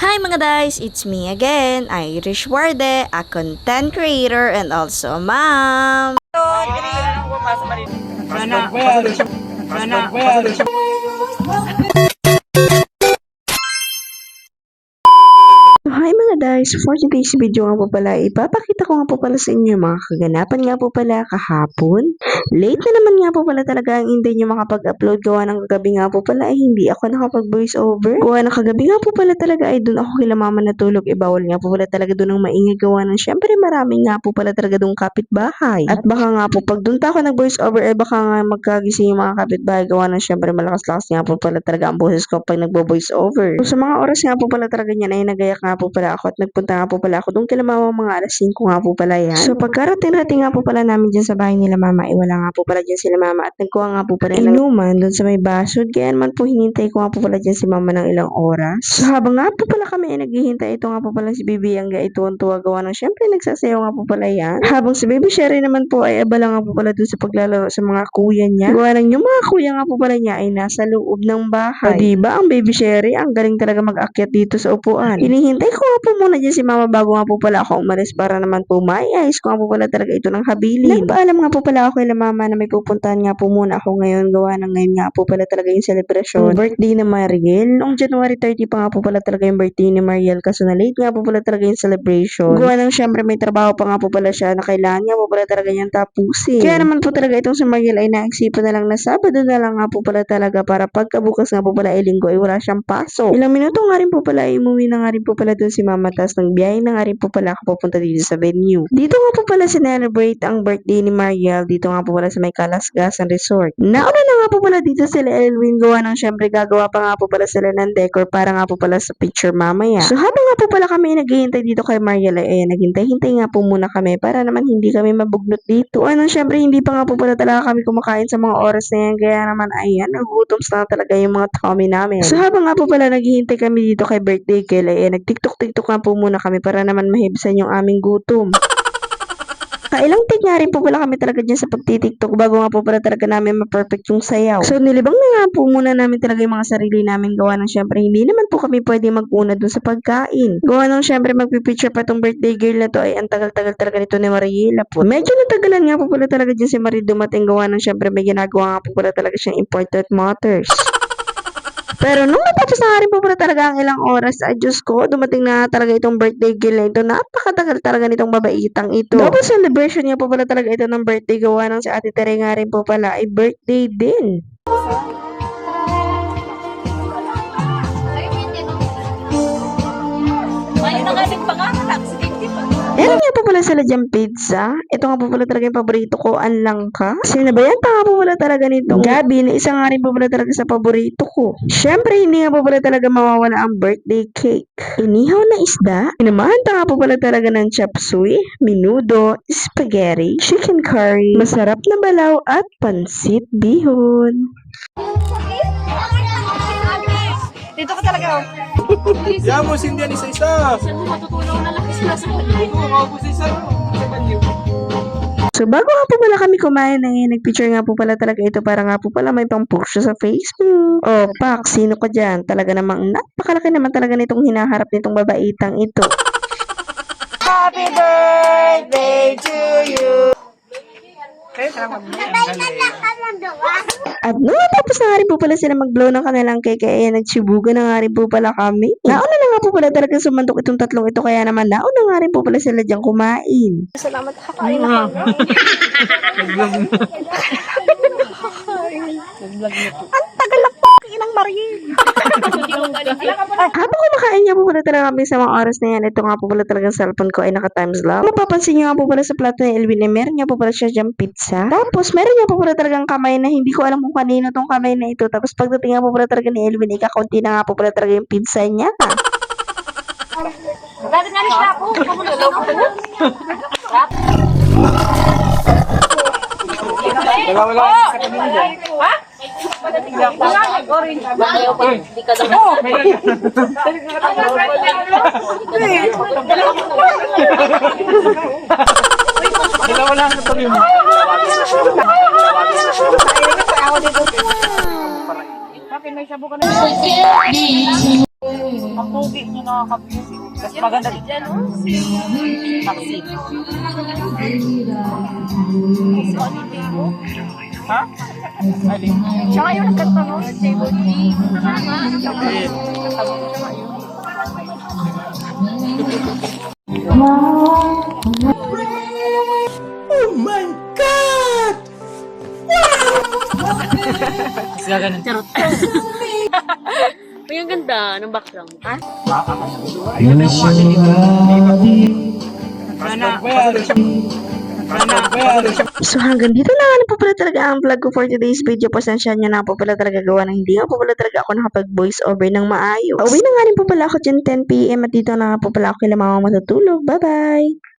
Hi mga guys, it's me again, Irish Warde, a content creator and also a mom. Sana, sana, Hi guys! For today's video nga po pala, ipapakita ko nga po pala sa inyo mga kaganapan nga po pala kahapon. Late na naman nga po pala talaga ang hindi nyo makapag-upload. Gawa ng kagabi nga po pala ay hindi ako nakapag-voice over. Gawa ng kagabi nga po pala talaga ay doon ako kila mama natulog. E nga po pala talaga doon ang maingay gawa ng syempre maraming nga po pala talaga doon kapitbahay. At baka nga po pag doon ako nag-voice over eh baka nga magkagising yung mga kapitbahay gawa ng syempre malakas-lakas nga po pala talaga ang boses ko pag nagbo-voice over. So, sa mga oras nga po pala talaga niyan ay nagayak nga po pala ako at nagpunta nga po pala ako doon kila mama mga alas 5 nga po pala yan. So pagkarating-rating nga po pala namin dyan sa bahay nila mama, ay wala nga po pala dyan sila mama at nagkuha nga po pala ng inuman doon sa may basod. Kaya naman po hinintay ko nga po pala dyan si mama ng ilang oras. So habang nga po pala kami ay naghihintay, ito nga po pala si Baby Yangga ito ang tuwa gawa ng syempre nagsasayaw nga po pala yan. Habang si Baby Sherry naman po ay abala nga po pala doon sa paglalaro sa mga kuya niya. Gawa ng yung mga kuya nga po pala niya ay nasa loob ng bahay. O diba ang Baby Sherry, ang galing talaga mag-akyat dito sa upuan. Hinihintay ko nga po muna dyan si mama bago nga po pala ako umalis para naman po maiayos ko nga po pala talaga ito ng habilin. Nagpaalam nga po pala ako kay mama na may pupuntahan nga po muna ako ngayon gawa ng ngayon nga po pala talaga yung celebration. Birthday ni Mariel. Noong January 30 pa nga po pala talaga yung birthday ni Mariel kaso na late nga po pala talaga yung celebration. Gawa ng syempre may trabaho pa nga po pala siya na kailangan nga po pala talaga niyang tapusin. Kaya naman po talaga itong si Mariel ay naisipan na lang na Sabado na lang nga po pala talaga para pagkabukas nga po pala ay linggo ay wala siyang pasok. Ilang minuto nga rin po pala ay umuwi na nga rin po pala dun si Mama tas nang biyahe na nga rin po pala ako papunta dito sa venue. Dito nga po pala sinelebrate ang birthday ni Mariel dito nga po pala sa may Kalasgasan Resort. Nauna na nga po pala dito sila Elwin gawa ng syempre gagawa pa nga po pala sila ng decor para nga po pala sa picture mamaya. So habang nga po pala kami naghihintay dito kay Mariel ay ayan, naghintay-hintay nga po muna kami para naman hindi kami mabugnot dito. Ano syempre hindi pa nga po pala talaga kami kumakain sa mga oras na yan kaya naman ayan, nagugutom na talaga yung mga tummy namin. So habang nga po pala naghihintay kami dito kay birthday girl ay ayan, nagtiktok-tiktok nga po muna kami para naman mahibsan yung aming gutom. Kailang take nga rin po pala kami talaga dyan sa pagtitiktok bago nga po pala talaga namin ma-perfect yung sayaw. So nilibang na nga po muna namin talaga yung mga sarili namin gawa ng syempre hindi naman po kami pwede mag-una dun sa pagkain. Gawa ng syempre magpipicture pa tong birthday girl na to ay ang tagal-tagal talaga nito ni Mariela po. Medyo natagalan nga po pala talaga dyan si Marie dumating gawa ng syempre may ginagawa nga po pala talaga siyang important matters. Pero nung natapos na nga rin po talaga ang ilang oras, ay Diyos ko, dumating na talaga itong birthday girl na ito. Napakatagal talaga nitong babaitang ito. Double celebration niya po pala talaga ito ng birthday gawa ng si Ate Tere nga rin po pala ay birthday din. Pala sila dyan pizza. Ito nga po pala talaga yung paborito ko, ang langka. Sinabayan pa nga po pala talaga nitong Gabi na isa nga rin po pala talaga sa paborito ko. Siyempre, hindi nga po pala talaga mawawala ang birthday cake. Inihaw na isda. Inamahan pa nga po pala talaga ng chop suey, minudo, spaghetti, chicken curry, masarap na balaw at pansit bihon. Dito ka talaga. oh. Diyan mo, sindihan isa-isa. Saan mo matutulong na lakas na sa kanya? Oo, po isa. So, bago nga po pala kami kumain, ay nagpicture nga po pala talaga ito para nga po pala may pang post siya sa Facebook. Oh, pak, sino ka dyan? Talaga namang napakalaki naman talaga nitong hinaharap nitong babaitang ito. Happy birthday to you! At nung natapos na nga rin po pala sila mag-blow ng kanilang cake, kaya nagsibugan na nga rin po pala kami. Nauna na nga po pala talaga sumandok itong tatlong ito, kaya naman nauna nga rin po pala sila dyan kumain. Salamat kakain ako. Ang tagal na po inang Mariel. Habang kumakain nga po pala talaga kami sa mga oras na yan, ito nga po pala talagang cellphone ko ay naka-times lang. Mapapansin nyo nga po pala sa plato ni Elvin, eh, meron nga po pala siya dyan pizza. Tapos, meron nga po pala talagang kamay na hindi ko alam kung kanino tong kamay na ito. Tapos, pagdating nga po pala talaga ni Elvin, ikakunti na nga po pala talaga yung pizza niya. Dati nga ni siya po. Wala, wala. Sa kanina dyan. Wala, nag-orange. Babayaw pa. Hindi ka daw. Wala, wala. Sa tabi mo. May sabo ka na? Mapugi din yung nakaka-visit. Mas maganda din yan, no? Vaccine. Ha? Siya ngayon nagkanta no? Table G. Mas gaganon. Charot. Uy, ang ganda ng background. Ha? So hanggang dito lang ano po pala talaga ang vlog ko for today's video. Pasensya nyo na po pala talaga gawa na hindi nga po pala talaga ako nakapag voice over ng maayos. Pauwi na nga rin po pala ako dyan 10pm at dito na po pala ako mama matutulog. Bye bye!